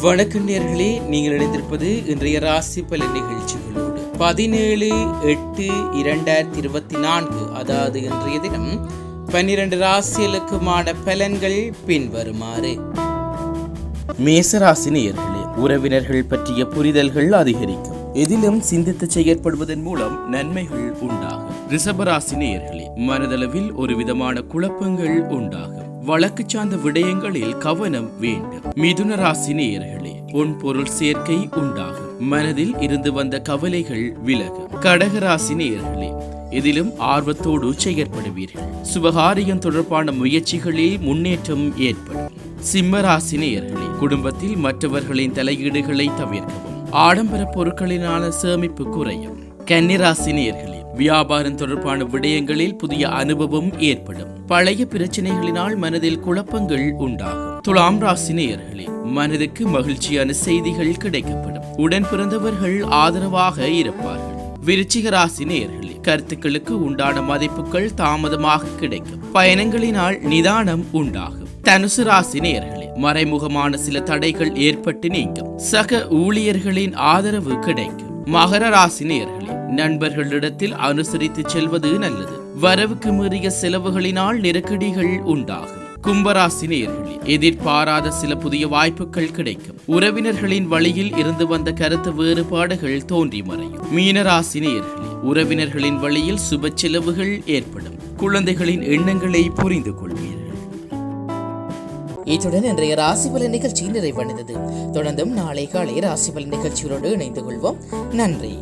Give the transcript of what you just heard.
வணக்கம் நேர்களே நீங்கள் இணைந்திருப்பது இன்றைய ராசி பலன் நிகழ்ச்சிகளோடு. பதினேழு எட்டு இரண்டாயிரத்தி இருபத்தி நான்கு அதாவது இன்றைய தினம் பன்னிரண்டு ராசிகளுக்குமான பலன்கள் பின்வருமாறு. மேசராசி நேயர்களே உறவினர்கள் பற்றிய புரிதல்கள் அதிகரிக்கும். எதிலும் சிந்தித்து செயற்படுவதன் மூலம் நன்மைகள் உண்டாகும். ரிஷபராசி நேயர்களே மனதளவில் ஒரு விதமான குழப்பங்கள் உண்டாகும். வழக்கு சார்ந்த விடயங்களில் கவனம் வேண்டும். மிதுன ராசி நேயர்களே பொன்பொருள் சேர்க்கை உண்டாகும். மனதில் இருந்து வந்த கவலைகள் விலகும். கடகராசி நேயர்களே இதிலும் ஆர்வத்தோடு செயற்படுவீர்கள். சுபகாரியம் தொடர்பான முயற்சிகளில் முன்னேற்றம் ஏற்படும். சிம்ம ராசி நேயர்களே குடும்பத்தில் மற்றவர்களின் தலையீடுகளை தவிர்க்கவும். ஆடம்பர பொருட்களினான சேமிப்பு குறையும். கன்னிராசி நேயர்களே வியாபாரம் தொடர்பான விடயங்களில் புதிய அனுபவம் ஏற்படும். பழைய பிரச்சனைகளினால் மனதில் குழப்பங்கள் உண்டாகும். துலாம் ராசி நேயர்களே மனதுக்கு மகிழ்ச்சியான செய்திகள் கிடைக்கப்படும். உடன் பிறந்தவர்கள் ஆதரவாக இருப்பார்கள். விருச்சிக ராசி நேயர்களே கருத்துக்களுக்கு உண்டான மதிப்புகள் தாமதமாக கிடைக்கும். பயணங்களினால் நிதானம் உண்டாகும். தனுசு ராசி நேயர்களே மறைமுகமான சில தடைகள் ஏற்பட்டு நீங்கும். சக ஊழியர்களின் ஆதரவு கிடைக்கும். மகர ராசி நேயர்களே நண்பர்களிடத்தில் அனுசரித்து செல்வது நல்லது. வரவுக்கு மீறிய செலவுகளினால் நெருக்கடிகள் உண்டாகும். கும்பராசி நேயர்களே எதிர்பாராத சில புதிய வாய்ப்புகள் கிடைக்கும். உறவினர்களின் வழியில் இருந்து வந்த கருத்து வேறுபாடுகள் தோன்றி மறையும். மீனராசி நேயர்களே உறவினர்களின் வழியில் சுப செலவுகள் ஏற்படும். குழந்தைகளின் எண்ணங்களை புரிந்து கொள்வீர்கள் இத்துடன் இன்றைய ராசி பலன் நிகழ்ச்சி நிறைவடைந்தது. தொடர்ந்தும் நாளை காலை ராசி பலன் நிகழ்ச்சிகளோடு இணைந்து கொள்வோம். நன்றி.